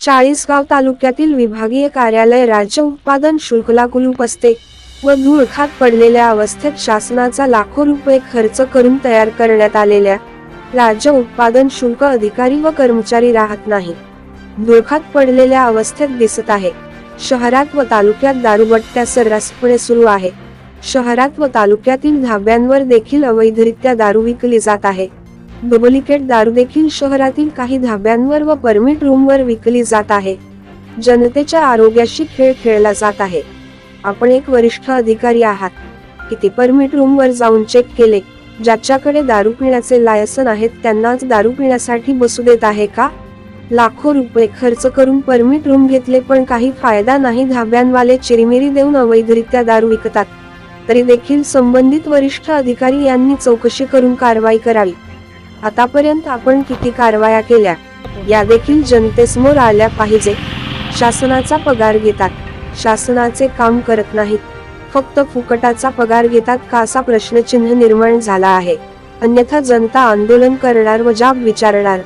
चाळीसगाव तालुक्यातील विभागीय कार्यालय राज्य उत्पादन शुल्कला कुलूप असते व धुळखात पडलेल्या अवस्थेत शासनाचा लाखो रुपये खर्च करून तयार करण्यात आलेल्या राज्य उत्पादन शुल्क अधिकारी व कर्मचारी राहत नाही धुळखात पडलेल्या अवस्थेत दिसत आहे. शहरात व तालुक्यात दारूबट्ट्या सर्रासपणे सुरू आहे शहरात व तालुक्यातील धाब्यांवर देखील अवैधरित्या दारू विकली जात आहे. डुप्लिकेट दारू देखील शहरातील काही धाब्यांवर व परमिट रूमवर विकली जात आहे. जनतेच्या आरोग्याशी खेळ खेळला जात आहे. आपण एक वरिष्ठ अधिकारी आहात. किती परमिट रूमवर जाऊन चेक केले ज्याच्याकडे दारू पिण्याचे लायसन आहेत त्यांनाच दारू पिण्यासाठी बसू देत आहे का? लाखो रुपये खर्च करून परमिट रूम घेतले पण काही फायदा नाही धाब्यांवाले चिरीमिरी देऊन अवैधरित्या दारू विकतात. तरी देखील संबंधित वरिष्ठ अधिकारी यांनी चौकशी करून कारवाई करावी. आतापर्यंत आपण किती कारवाया केल्या या देखील जनतेसमोर आल्या पाहिजे. शासनाचा पगार घेतात शासनाचे काम करत नाहीत. फक्त फुकटाचा पगार घेतात का असा प्रश्नचिन्ह निर्माण झाला आहे. अन्यथा जनता आंदोलन करणार व जाब विचारणार.